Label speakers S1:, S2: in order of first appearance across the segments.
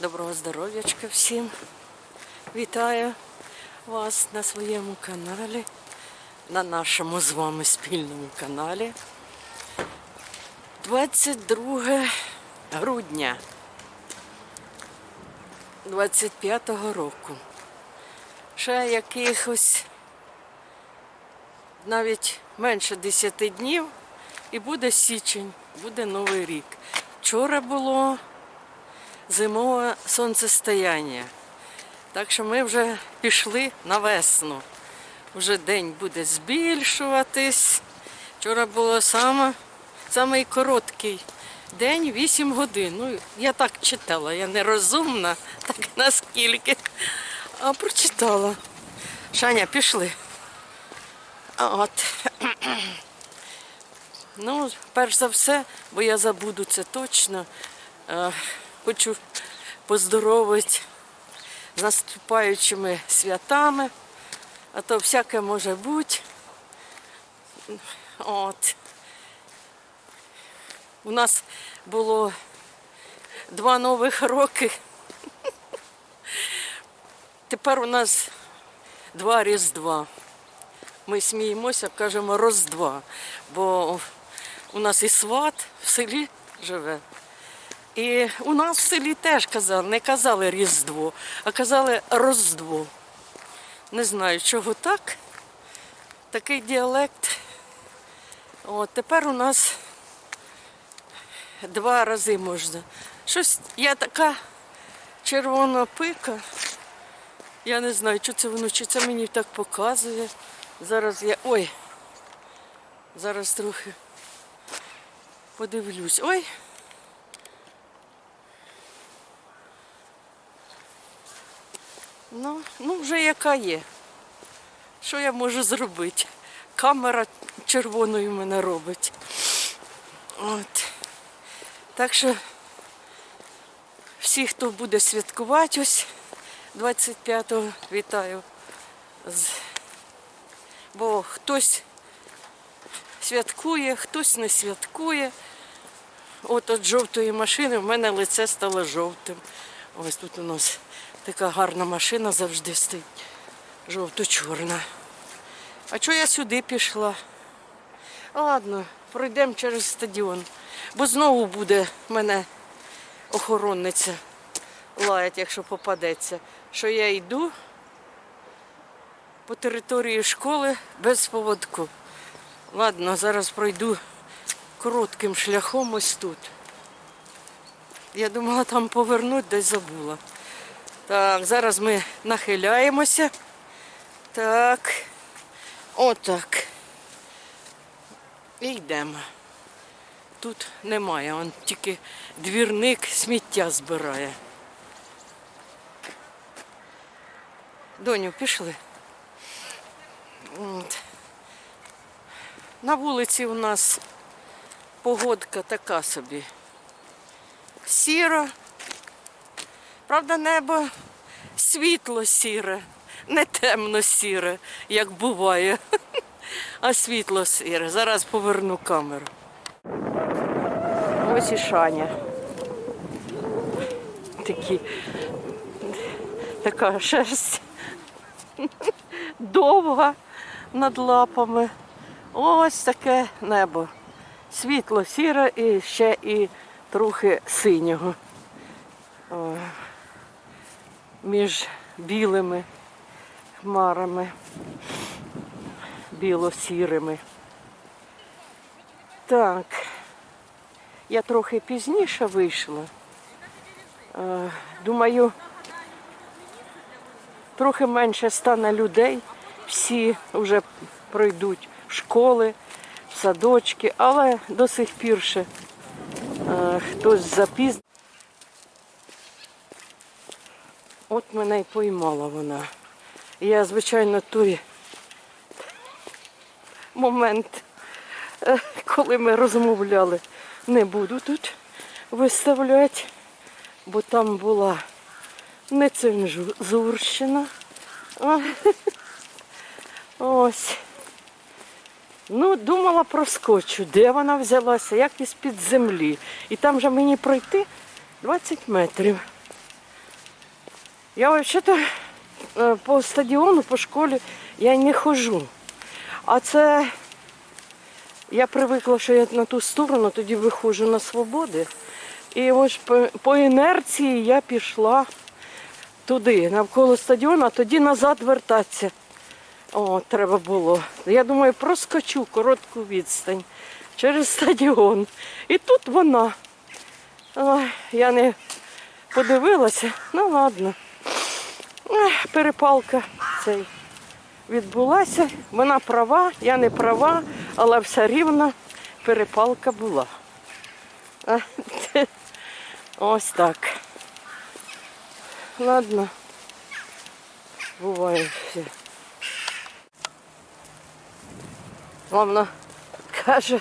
S1: Доброго здоров'ячка всім. Вітаю вас на своєму каналі, на нашому з вами спільному каналі. 22 грудня 25-го року. Ще якихось навіть менше 10 днів і буде січень, буде новий рік. Вчора було зимове сонцестояння. Так що ми вже пішли на весну. Вже день буде збільшуватись. Вчора було саме, самий короткий день 8 годин. Ну, я так читала, я не розумна, так наскільки. А прочитала. Шаня, пішли. От. Ну, перш за все, бо я забуду це точно. Хочу поздоровити з наступаючими святами, а то всяке може бути. От. У нас було два нових роки. Тепер у нас два різдва. Ми сміємося, кажемо роздва, бо у нас і сват в селі живе. І у нас в селі теж казали, не казали Різдво, а казали Роздво. Не знаю, чого так. Такий діалект. От, тепер у нас два рази можна. Щось я така червона пика. Я не знаю, що це воно, чи це мені так показує. Зараз я. Ой. Зараз трохи подивлюсь. Ой. Ну, ну вже яка є. Що я можу зробити? Камера червоною мене робить. От. Так що всі, хто буде святкувати ось 25-го, вітаю. Бо хтось святкує, хтось не святкує. От від жовтої машини в мене лице стало жовтим. Ось тут у нас така гарна машина завжди стоїть. Жовто-чорна. А чого я сюди пішла? Ладно, пройдемо через стадіон. Бо знову буде мене охоронниця лаять, якщо попадеться, що я йду по території школи без поводку. Ладно, зараз пройду коротким шляхом ось тут. Я думала там повернути, десь забула. Так, зараз ми нахиляємося. Так. Отак. І йдемо. Тут немає, он тільки двірник сміття збирає. Доню, пішли. На вулиці у нас погодка така собі. Сіра. Правда, небо світло сіре, не темно сіре, як буває, а світло сіре. Зараз поверну камеру. Ось і Шаня. Такі, така шерсть довга над лапами. Ось таке небо. Світло сіре і ще і трохи синього. Між білими хмарами, біло-сірими. Так, я трохи пізніше вийшла. Е, Думаю, трохи менше стане людей. Всі вже пройдуть в школи, в садочки, але до сих пір ще е, хтось запіз. От мене й поймала вона. Я, звичайно, той момент, е, коли ми розмовляли, не буду тут виставляти, бо там була нецензурщина. А, Ось. Ну, думала проскочу, де вона взялася, як із-під землі. І там же мені пройти 20 метрів. Я взагалі-то е, по стадіону, по школі я не ходжу. А це я привикла, що я на ту сторону, тоді виходжу на свободи. І ось по інерції я пішла туди, навколо стадіону, а тоді назад вертатися. О, треба було. Я думаю, проскочу коротку відстань через стадіон. І тут вона. Ой, я не подивилася, ну ладно. Перепалка цей відбулася. Вона права, я не права, але все рівно перепалка була. Ось так. Ладно. Буває все. Вона каже,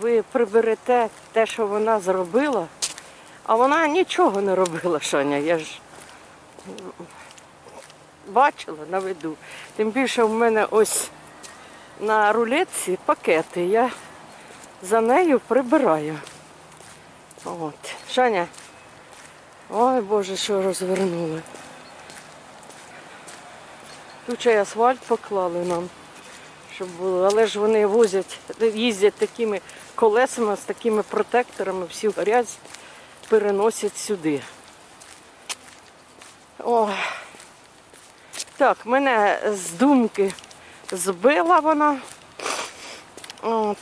S1: ви приберете те, що вона зробила, а вона нічого не робила, Шаня. Я ж бачила на виду. Тим більше в мене ось на рулетці пакети. Я за нею прибираю. От. Шаня. Ой Боже, що розвернули. Тут й асфальт поклали нам, щоб було. Але ж вони возять, їздять такими колесами з такими протекторами, всю грязь переносять сюди. Ой. Так, мене з думки збила вона. От.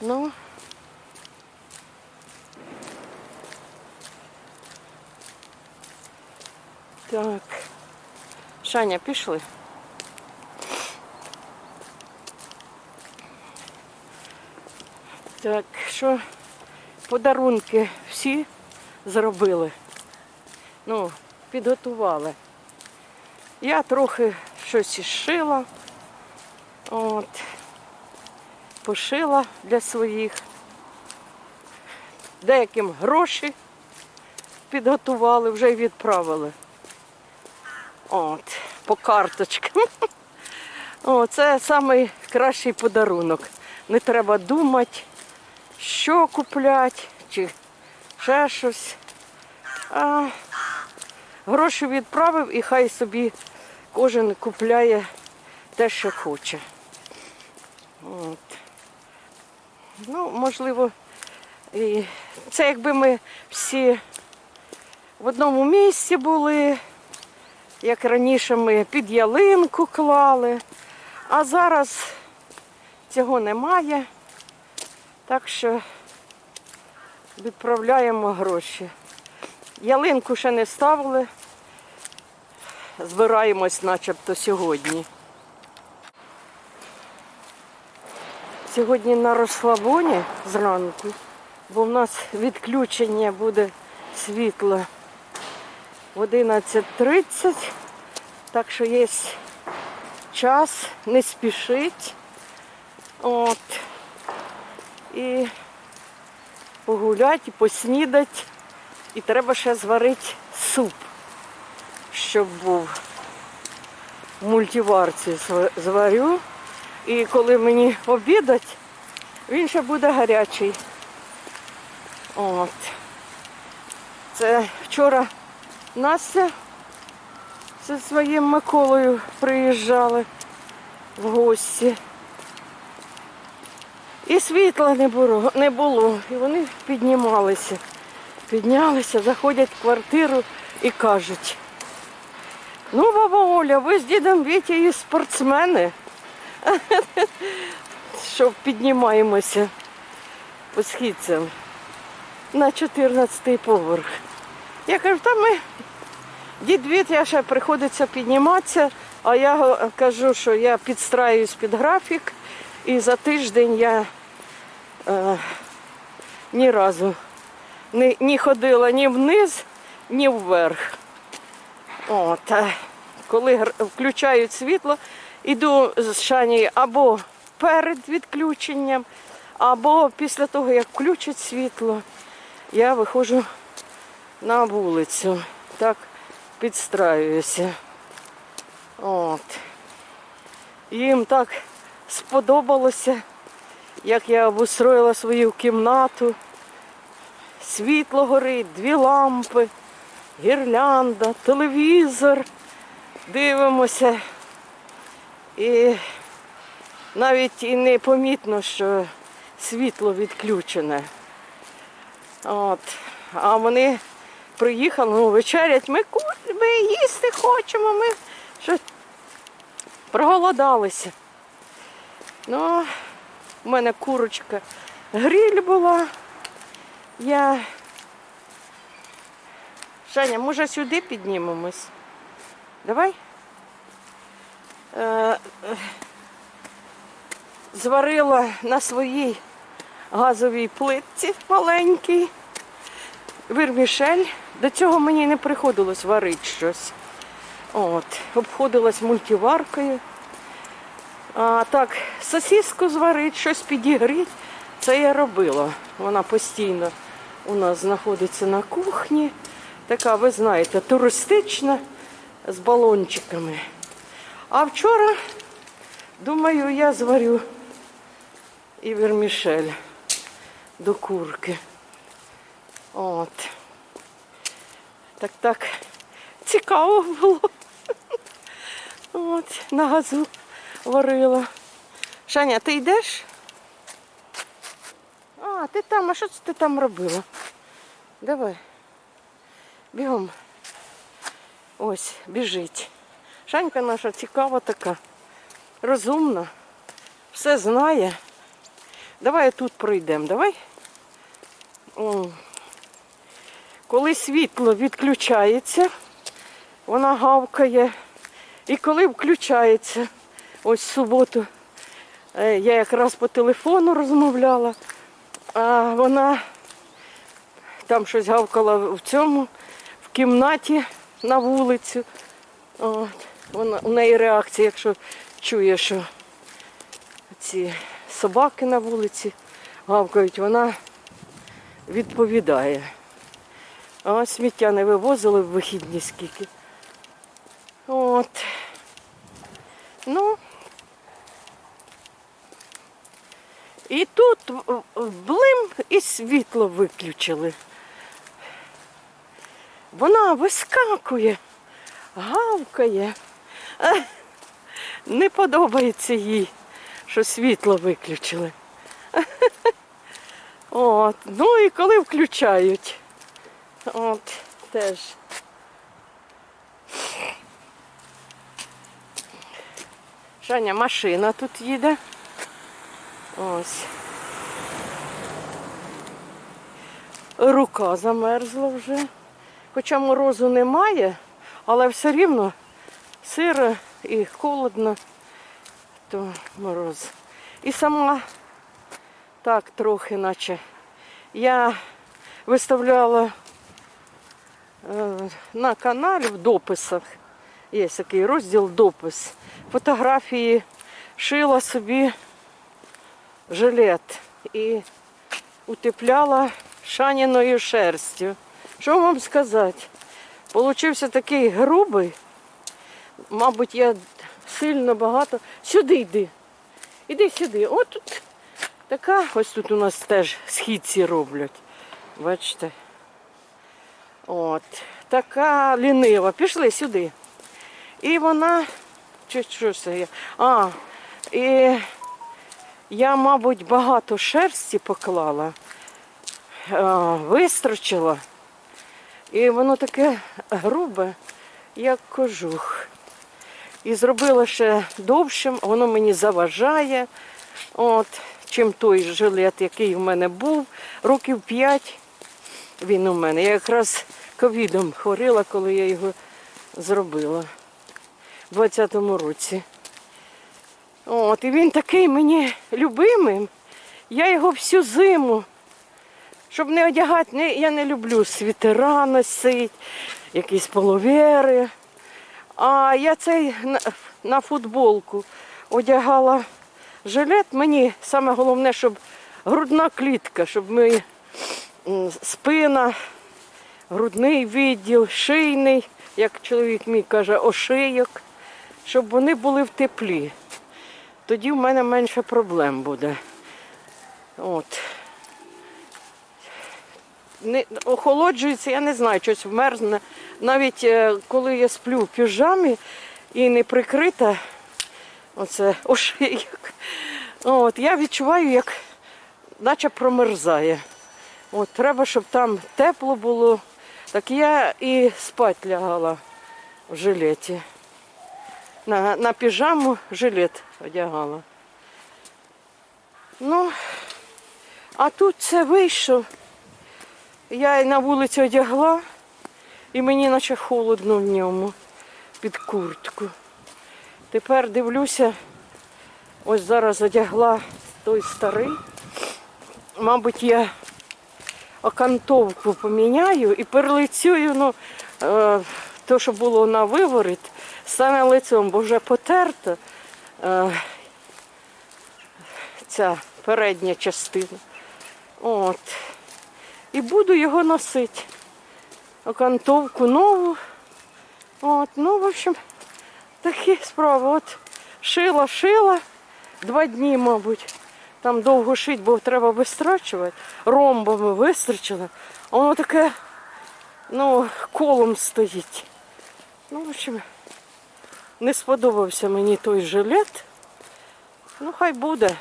S1: Ну. Так. Шаня, пішли. Так, що подарунки всі зробили. Ну, підготували. Я трохи щось ішила. От. Пошила для своїх. Деяким гроші підготували, вже відправили. От, по карточкам. О, це найкращий подарунок. Не треба думати, що купляти, чи ще щось. А гроші відправив і хай собі кожен купляє те, що хоче. От. Ну, можливо, і це якби ми всі в одному місці були, як раніше ми під ялинку клали, а зараз цього немає, так що відправляємо гроші. Ялинку ще не ставили, збираємось начебто сьогодні. Сьогодні на розслабоні зранку, бо в нас відключення буде світла в 11.30, так що є час, не спішить. От. І погулять, і поснідать. І треба ще зварити суп, щоб був в мультиварці зварю. І коли мені обідать, він ще буде гарячий. От. Це вчора Настя зі своїм Миколою приїжджали в гості. І світла не було, не було. І вони піднімалися. Піднялися, заходять в квартиру і кажуть, ну, баба Оля, ви з дідом Вітєю спортсмени. Що піднімаємося по східцям на 14-й поверх. Я кажу, та ми дід Вітя ще приходиться підніматися, а я кажу, що я підстраюсь під графік і за тиждень я е, ні разу не, ні ходила ні вниз, ні вверх. От, коли гр- включають світло, іду з Шані або перед відключенням, або після того, як включать світло, я виходжу на вулицю. Так підстраююся. От. Їм так сподобалося, як я обустроїла свою кімнату. світло горить, дві лампи, гірлянда, телевізор. Дивимося. І навіть і не помітно, що світло відключене. От. А вони приїхали, ну, вечерять, ми, ми їсти хочемо, ми щось проголодалися. Ну, у мене курочка гриль була. Я. Женя, може сюди піднімемось? Давай. Е, е, зварила на своїй газовій плитці маленькій вермішель. До цього мені не приходилось варити щось. От, обходилась мультиваркою. А так, сосиску зварити, щось підігріти, це я робила. Вона постійно у нас знаходиться на кухні. Така, ви знаєте, туристична з балончиками. А вчора, думаю, я зварю і вермішель до курки. От. Так так цікаво було. От, на газу варила. Шаня, ти йдеш? А, ти там, а що це ти там робила? Давай. Бігом. Ось, біжить. Шанька наша цікава така, розумна, все знає. Давай тут пройдемо, давай. О. Коли світло відключається, вона гавкає. І коли включається, ось в суботу, е, я якраз по телефону розмовляла, а вона там щось гавкала в цьому, в кімнаті на вулицю. От. Вона, у неї реакція, якщо чує, що ці собаки на вулиці гавкають, вона відповідає. А сміття не вивозили в вихідні скільки. От. Ну. І тут блим і світло виключили. Вона вискакує, гавкає. Не подобається їй, що світло виключили. От. Ну і коли включають. От, теж. Женя, машина тут їде. Ось. Рука замерзла вже. Хоча морозу немає, але все рівно сиро і холодно, то мороз. І сама так трохи, наче. Я виставляла е, на каналі в дописах. Є такий розділ допис. Фотографії шила собі жилет і утепляла шаніною шерстю. Що вам сказати? Получився такий грубий. Мабуть, я сильно багато. Сюди йди. Іди сюди. От тут така, ось тут у нас теж східці роблять. Бачите? От. Така лінива. Пішли сюди. І вона. Чи що це я? А, і я, мабуть, багато шерсті поклала, вистрочила. І воно таке грубе, як кожух. І зробила ще довшим, воно мені заважає. От, чим той жилет, який в мене був, років п'ять він у мене. Я якраз ковідом хворіла, коли я його зробила в 20-му році. От, і він такий мені любимий. Я його всю зиму, щоб не одягати, не, я не люблю світера носити, якісь половери. А я цей на, на футболку одягала жилет. Мені саме головне, щоб грудна клітка, щоб ми спина, грудний відділ, шийний, як чоловік мій каже, ошийок, щоб вони були в теплі. Тоді в мене менше проблем буде. От. не охолоджується, я не знаю, щось вмерзне. Навіть е, коли я сплю в піжамі і не прикрита, оце ошийок, от, я відчуваю, як наче промерзає. От, треба, щоб там тепло було. Так я і спать лягала в жилеті. На, на піжаму жилет одягала. Ну, а тут це вийшов. Я й на вулицю одягла, і мені наче холодно в ньому під куртку. Тепер дивлюся, ось зараз одягла той старий. Мабуть, я окантовку поміняю і перелицюю, ну, е, то, що було на виворіт, стане лицем, бо вже потерто ця передня частина. От. І буду його носити. Окантовку нову. От, ну, в общем, такі справи. От шила, шила. Два дні, мабуть. Там довго шить, бо треба вистрачувати. Ромбами вистрочила. А воно таке, ну, колом стоїть. Ну, в общем, не сподобався мені той жилет. Ну, хай буде.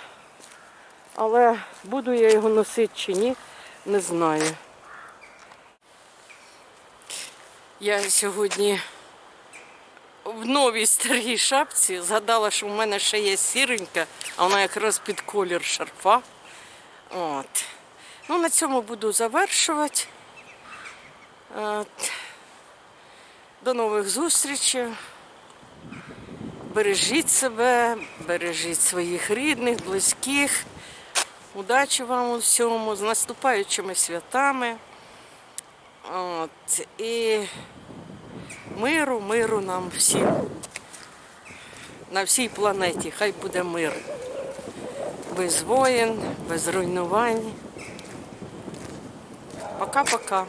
S1: Але буду я його носити чи ні, не знаю. Я сьогодні в новій старій шапці згадала, що в мене ще є сіренька, а вона якраз під колір шарфа. От. Ну, на цьому буду завершувати. От. До нових зустрічей. Бережіть себе, бережіть своїх рідних, близьких. Удачі вам у всьому, з наступаючими святами. От. І миру, миру нам всім. На всій планеті. Хай буде мир. Без воїн, без руйнувань. Пока-пока.